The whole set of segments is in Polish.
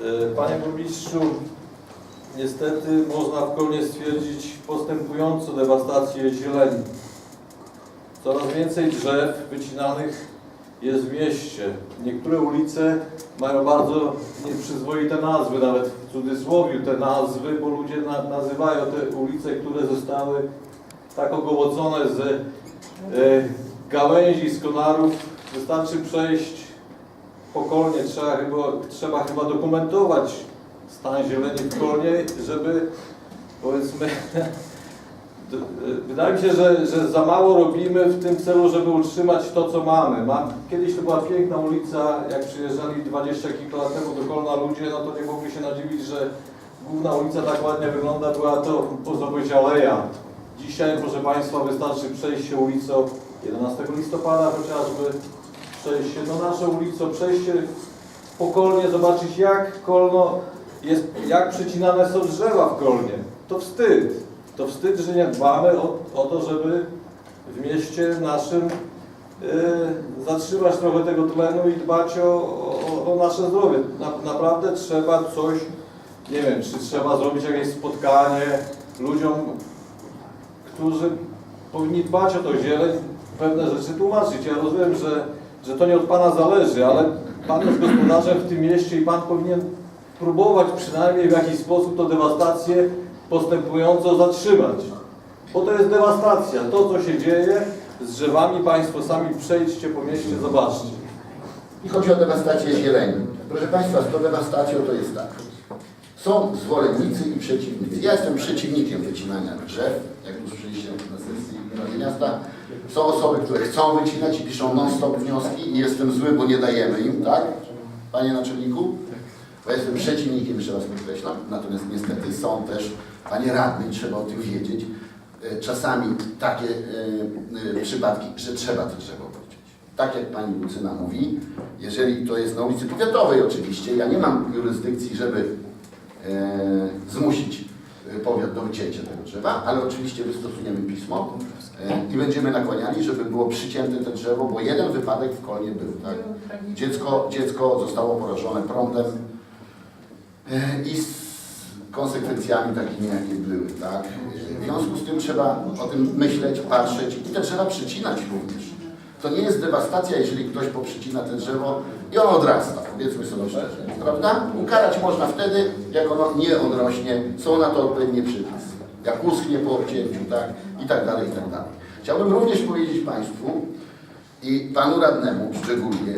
E, Panie burmistrzu, niestety można w Kolnie stwierdzić postępującą dewastację zieleni. Coraz więcej drzew wycinanych jest w mieście. Niektóre ulice mają bardzo nieprzyzwoite nazwy, nawet w cudzysłowie te nazwy, bo ludzie na, nazywają te ulice, które zostały tak ogołocone z e, gałęzi, z konarów. Wystarczy przejść po Kolnie, trzeba chyba, trzeba chyba dokumentować stan zieleni w Kolnie, żeby powiedzmy Wydaje mi się, że, że za mało robimy w tym celu, żeby utrzymać to, co mamy. Ma, kiedyś to była piękna ulica, jak przyjeżdżali 20 kilka lat temu do Kolna ludzie, no to nie mogli się nadziwić, że główna ulica tak ładnie wygląda, była to poza być aleja. Dzisiaj, proszę Państwa, wystarczy przejść się ulicą 11 listopada chociażby, przejść się no naszą ulicą, przejść się po Kolnie, zobaczyć jak Kolno jest, jak przycinane są drzewa w Kolnie. To wstyd. To wstyd, że nie dbamy o, o to, żeby w mieście naszym y, zatrzymać trochę tego tlenu i dbać o, o, o nasze zdrowie. Na, naprawdę trzeba coś, nie wiem, czy trzeba zrobić jakieś spotkanie ludziom, którzy powinni dbać o to zieleń, pewne rzeczy tłumaczyć. Ja rozumiem, że, że to nie od Pana zależy, ale Pan jest gospodarzem w tym mieście i Pan powinien próbować przynajmniej w jakiś sposób tą dewastację postępująco zatrzymać. Bo to jest dewastacja. To, co się dzieje z drzewami, Państwo sami przejdźcie po mieście, zobaczcie. I chodzi o dewastację zieleni. Proszę Państwa, z tą dewastacją to jest tak. Są zwolennicy i przeciwnicy. Ja jestem przeciwnikiem wycinania drzew, jak usłyszeliście na sesji Rady Miasta. Są osoby, które chcą wycinać i piszą non-stop wnioski i jestem zły, bo nie dajemy im, tak? Panie naczelniku? Bo ja jestem przeciwnikiem, jeszcze raz podkreślam. Natomiast niestety są też, panie radny, trzeba o tym wiedzieć, e, czasami takie e, e, przypadki, że trzeba to drzewo wyciąć. Tak jak pani Lucyna mówi, jeżeli to jest na ulicy powiatowej oczywiście, ja nie mam jurysdykcji, żeby zmusić e, powiat do wycięcia tego drzewa, ale oczywiście wystosujemy pismo e, i będziemy nakłaniali, żeby było przycięte to drzewo, bo jeden wypadek w Kolnie był. Tak? Dziecko, dziecko zostało porażone prądem e, i z konsekwencjami takimi, jakie były. Tak? W związku z tym trzeba o tym myśleć, patrzeć i te drzewa przycinać również. To nie jest dewastacja, jeżeli ktoś poprzycina te drzewo i ono odrasta, powiedzmy sobie szczerze, prawda? Ukarać można wtedy, jak ono nie odrośnie, są na to odpowiednie przepisy. Jak uschnie po obcięciu, tak? I tak dalej, i tak dalej. Chciałbym również powiedzieć Państwu i Panu Radnemu szczególnie,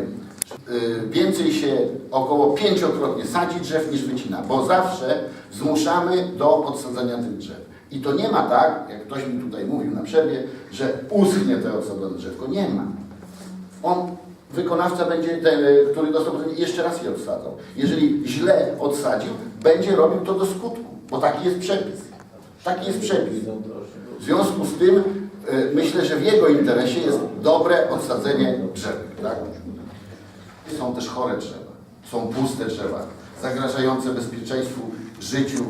y, więcej się około pięciokrotnie sadzi drzew niż wycina, bo zawsze zmuszamy do odsadzania tych drzew. I to nie ma tak, jak ktoś mi tutaj mówił na przerwie, że uschnie te odsadzone drzewko. Nie ma. On, wykonawca będzie, ten, y, który dostał jeszcze raz je odsadzał. Jeżeli źle odsadził, będzie robił to do skutku, bo taki jest przepis. Taki jest przepis. W związku z tym y, myślę, że w jego interesie jest dobre odsadzenie drzew. Tak? Są też chore drzewa, są puste drzewa, zagrażające bezpieczeństwu, życiu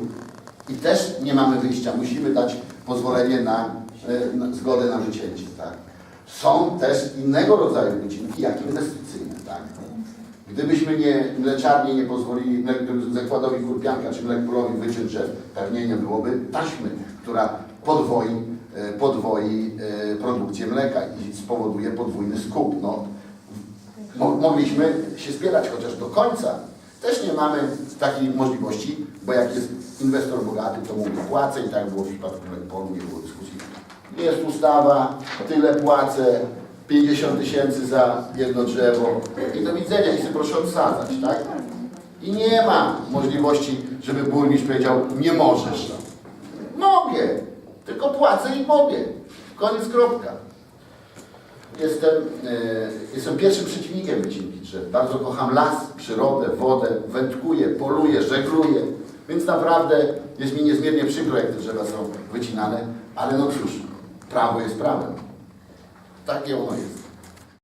i też nie mamy wyjścia. Musimy dać pozwolenie na, y, na zgodę na wycięcie. Tak? Są też innego rodzaju wycinki, jak inwestycyjne. Tak? Gdybyśmy nie, mleczarnie nie pozwolili zakładowi Kurpianka czy Mlekpolowi wyciąć drzew, pewnie nie byłoby taśmy, która podwoi, e, podwoi e, produkcję mleka i spowoduje podwójny skup. No, mo- mogliśmy się zbierać chociaż do końca. Też nie mamy takiej możliwości, bo jak jest inwestor bogaty, to mówi płacę i tak było w przypadku Mlekpolu, nie było dyskusji. Jest ustawa, tyle płacę, 50 tysięcy za jedno drzewo i do widzenia, i sobie proszę odsadzać, tak? I nie ma możliwości, żeby burmistrz powiedział, nie możesz. Mogę, tylko płacę i mogę. Koniec, kropka. Jestem, e, jestem pierwszym przeciwnikiem wycinki drzew. Bardzo kocham las, przyrodę, wodę, wędkuję, poluję, żegluję. Więc naprawdę jest mi niezmiernie przykro, jak te drzewa są wycinane, ale no cóż, prawo jest prawem. Takie ono jest.